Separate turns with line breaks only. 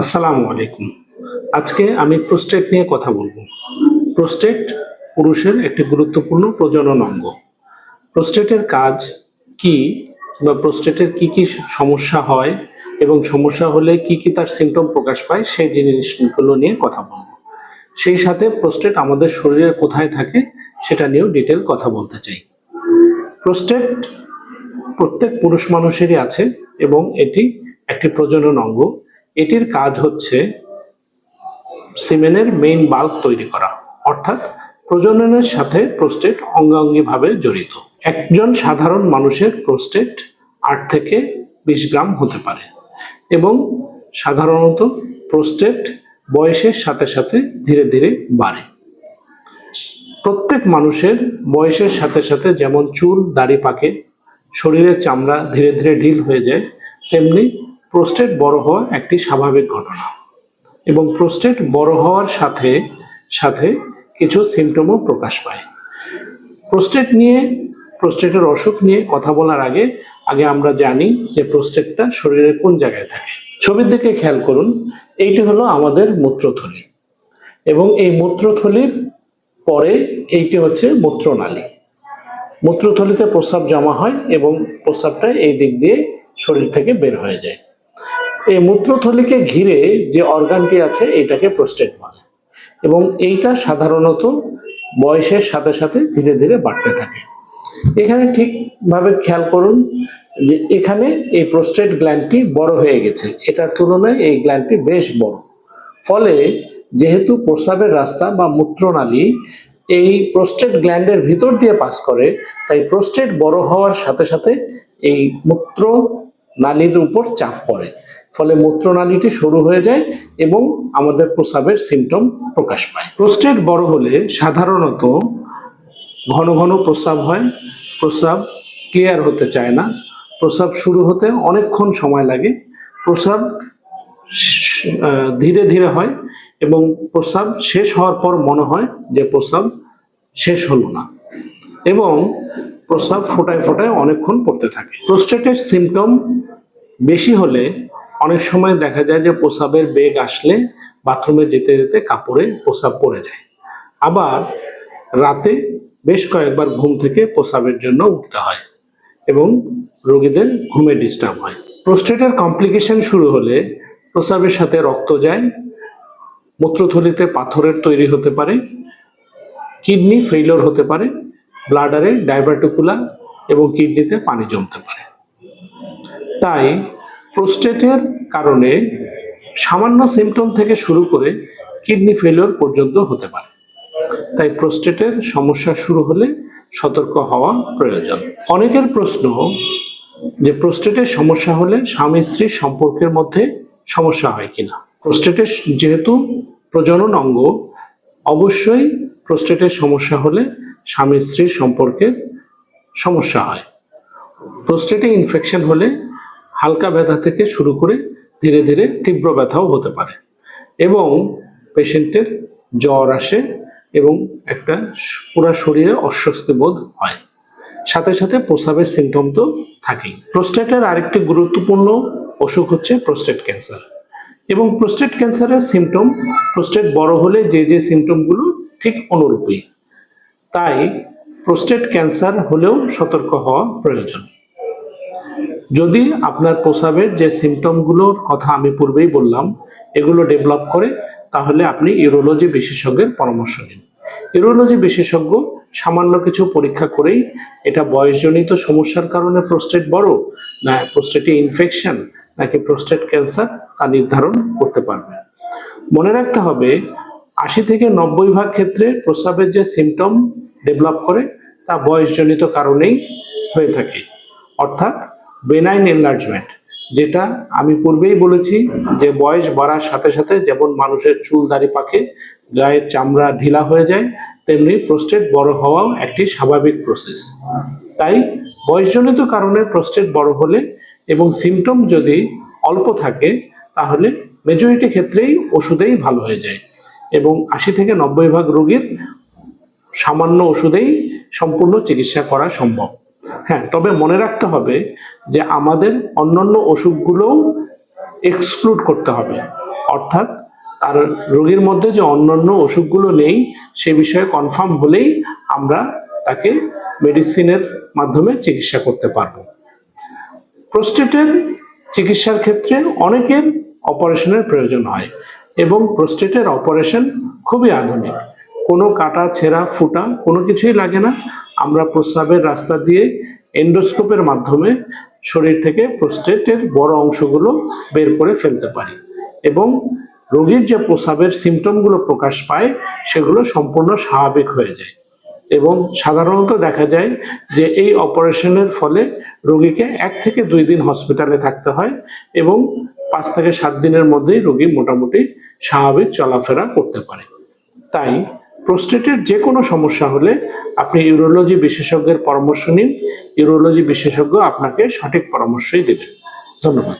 আসসালামু আলাইকুম। আজকে আমি প্রোস্টেট নিয়ে কথা বলব। প্রোস্টেট পুরুষের একটি গুরুত্বপূর্ণ প্রজনন অঙ্গ। প্রোস্টেটের কাজ কি বা প্রোস্টেটের কি কি সমস্যা হয় এবং সমস্যা হলে কি কি তার সিমটম প্রকাশ পায় সেই জিনিসগুলো নিয়ে কথা বলব। সেই সাথে প্রোস্টেট আমাদের শরীরে কোথায় থাকে সেটা নিয়েও ডিটেল কথা বলতে চাই। প্রোস্টেট প্রত্যেক পুরুষ মানুষেরই আছে এবং এটি একটি প্রজনন অঙ্গ। এটির কাজ হচ্ছে সিমেনের মেইন বাল্ব তৈরি করা, অর্থাৎ প্রজননের সাথে প্রোস্টেট অঙ্গাঙ্গিভাবে জড়িত। একজন সাধারণ মানুষের প্রোস্টেট আট থেকে বিশ গ্রাম হতে পারে এবং সাধারণত প্রোস্টেট বয়সের সাথে সাথে ধীরে ধীরে বাড়ে। প্রত্যেক মানুষের বয়সের সাথে সাথে যেমন চুল, দাড়ি পাকে, শরীরের চামড়া ধীরে ধীরে ঢিল হয়ে যায়, তেমনি প্রোস্টেট বড় হওয়া একটি স্বাভাবিক ঘটনা। এবং প্রোস্টেট বড় হওয়ার সাথে সাথে কিছু সিমটমও প্রকাশ পায়। প্রোস্টেট নিয়ে, প্রোস্টেটের অসুখ নিয়ে কথা বলার আগে আগে আমরা জানি যে প্রোস্টেটটা শরীরের কোন জায়গায় থাকে। ছবির দিকে খেয়াল করুন, এইটি হলো আমাদের মূত্রথলি। এবং এই মূত্রথলির পরে এইটি হচ্ছে মূত্রনালী। মূত্রথলিতে প্রস্রাব জমা হয় এবং প্রস্রাবটা এই দিক দিয়ে শরীর থেকে বের হয়ে যায়। এই মূত্রথলিকে ঘিরে যে অর্গানটি আছে, এটাকে প্রোস্টেট বলে। এবং এইটা সাধারণত বয়সের সাথে সাথে ধীরে ধীরে বাড়তে থাকে। এখানে ঠিকভাবে খেয়াল করুন যে এখানে এই প্রোস্টেট গ্ল্যান্ডটি বড় হয়ে গেছে। এটার তুলনায় এই গ্ল্যান্ডটি বেশ বড়। ফলে যেহেতু প্রস্রাবের রাস্তা বা মূত্রনালী এই প্রোস্টেট গ্ল্যান্ডের ভিতর দিয়ে পাস করে, তাই প্রোস্টেট বড় হওয়ার সাথে সাথে এই মূত্র নালীর উপর চাপ পড়ে। ফলে মূত্রনালীটি সরু হয়ে যায় এবং আমাদের প্রস্রাবের সিমটম প্রকাশ পায়। প্রোস্টেট বড় হলে সাধারণত ঘন ঘন প্রস্রাব হয়, প্রস্রাব ক্লিয়ার হতে চায় না, প্রস্রাব শুরু হতে অনেকক্ষণ সময় লাগে, প্রস্রাব ধীরে ধীরে হয় এবং প্রস্রাব শেষ হওয়ার পর মনে হয় যে প্রস্রাব শেষ হলো না এবং প্রস্রাব ফোটায় ফোটায় অনেকক্ষণ পড়তে থাকে। প্রোস্টেটের সিমটম বেশি হলে অনেক সময় দেখা যায় যে প্রসাবের বেগ আসলে বাথরুমে যেতে যেতে কাপড়ে প্রসাব পড়ে যায়। আবার রাতে বেশ কয়েকবার ঘুম থেকে প্রসাবের জন্য উঠতে হয় এবং রোগীদের ঘুমে ডিস্টার্ব হয়। প্রোস্টেটের কমপ্লিকেশন শুরু হলে প্রস্রাবের সাথে রক্ত যায়, মূত্রথলিতে পাথরের তৈরি হতে পারে, কিডনি ফেইলর হতে পারে ব্লাডারে ডাইভার্টিকুলা এবং কিডনিতে পানি জমতে পারে। তাই প্রোস্টেটের কারণে সামান্য সিমটম থেকে শুরু করে কিডনি ফেলিওর পর্যন্ত হতে পারে। তাই প্রোস্টেটের সমস্যা শুরু হলে সতর্ক হওয়া প্রয়োজন। অনেকের প্রশ্ন যে প্রোস্টেটের সমস্যা হলে স্বামী স্ত্রীর সম্পর্কের মধ্যে সমস্যা হয় কিনা। প্রোস্টেটের যেহেতু প্রজনন অঙ্গ, অবশ্যই প্রোস্টেটের সমস্যা হলে স্বামী স্ত্রীর সম্পর্কে সমস্যা হয়। প্রোস্টেটে ইনফেকশন হলে হালকা ব্যথা থেকে শুরু করে ধীরে ধীরে তীব্র ব্যথাও হতে পারে। এবং পেশেন্টের জ্বর আসে এবং একটা পুরা শরীরে অস্বস্তি বোধ হয়। সাথে সাথে প্রস্রাবের সিমটম তো থাকেই। প্রোস্টেটের আরেকটি গুরুত্বপূর্ণ অসুখ হচ্ছে প্রোস্টেট ক্যান্সার। এবং প্রোস্টেট ক্যান্সারের সিমটম প্রোস্টেট বড় হলে যে যে সিমটমগুলো ঠিক অনুরূপই। তাই প্রোস্টেট ক্যান্সার হলেও সতর্ক হওয়া প্রয়োজন। যদি আপনার প্রস্রাবের যে সিমটমগুলোর কথা আমি পূর্বেই বললাম, এগুলো ডেভেলপ করে, তাহলে আপনি ইউরোলজি বিশেষজ্ঞের পরামর্শ নিন। ইউরোলজি বিশেষজ্ঞ সামান্য কিছু পরীক্ষা করেই এটা বয়সজনিত সমস্যার কারণে প্রোস্টেট বড়, না প্রোস্টেটে ইনফেকশন নাকি প্রোস্টেট ক্যান্সার তা নির্ধারণ করতে পারবে। মনে রাখতে হবে, আশি থেকে নব্বই ভাগ ক্ষেত্রে প্রস্রাবের যে সিমটম ডেভেলপ করে, তা বয়সজনিত কারণেই হয়ে থাকে। অর্থাৎ বেনাইন এনলার্জমেন্ট যেটা আমি পূর্বেই বলেছি যে বয়স বাড়ার সাথে সাথে যেমন মানুষের চুল দাড়ি পাকে, গায়ের চামড়া ঢিলা হয়ে যায়, তেমনি প্রোস্টেট বড় হওয়াও একটি স্বাভাবিক প্রসেস তাই বয়সজনিত কারণে প্রোস্টেট বড় হলে এবং সিমটম যদি অল্প থাকে, তাহলে মেজরিটি ক্ষেত্রেই ওষুধেই ভালো হয়ে যায় এবং আশি থেকে নব্বই ভাগ রোগীর সামান্য ওষুধেই সম্পূর্ণ চিকিৎসা করা সম্ভব। হ্যাঁ তবে মনে রাখতে হবে যে আমাদের অন্যান্য অসুখগুলোও এক্সক্লুড করতে হবে। অর্থাৎ তার রোগীর মধ্যে যে অন্যান্য অসুখগুলো নেই, সে বিষয়ে কনফার্ম হলেই আমরা তাকে মেডিসিনের মাধ্যমে চিকিৎসা করতে পারব। প্রোস্টেটের চিকিৎসার ক্ষেত্রে অনেকের অপারেশনের প্রয়োজন হয় এবং প্রোস্টেটের অপারেশন খুবই আধুনিক। কোনো কাটা, ছেঁড়া, ফুটা কোনো কিছুই লাগে না। আমরা প্রস্রাবের রাস্তা দিয়ে এন্ডোস্কোপের মাধ্যমে শরীর থেকে প্রোস্টেটের বড় অংশগুলো বের করে ফেলতে পারি এবং রোগীর যে প্রস্রাবের সিমটমগুলো প্রকাশ পায়, সেগুলো সম্পূর্ণ স্বাভাবিক হয়ে যায় এবং সাধারণত দেখা যায় যে এই অপারেশনের ফলে রোগীকে এক থেকে দুই দিন হসপিটালে থাকতে হয় এবং পাঁচ থেকে সাত দিনের মধ্যেই রোগী মোটামুটি স্বাভাবিক চলাফেরা করতে পারে। তাই প্রোস্টেটের যে কোনো সমস্যা হলে আপনি ইউরোলজি বিশেষজ্ঞের পরামর্শ নিন। ইউরোলজি বিশেষজ্ঞ আপনাকে সঠিক পরামর্শই দেবেন ধন্যবাদ।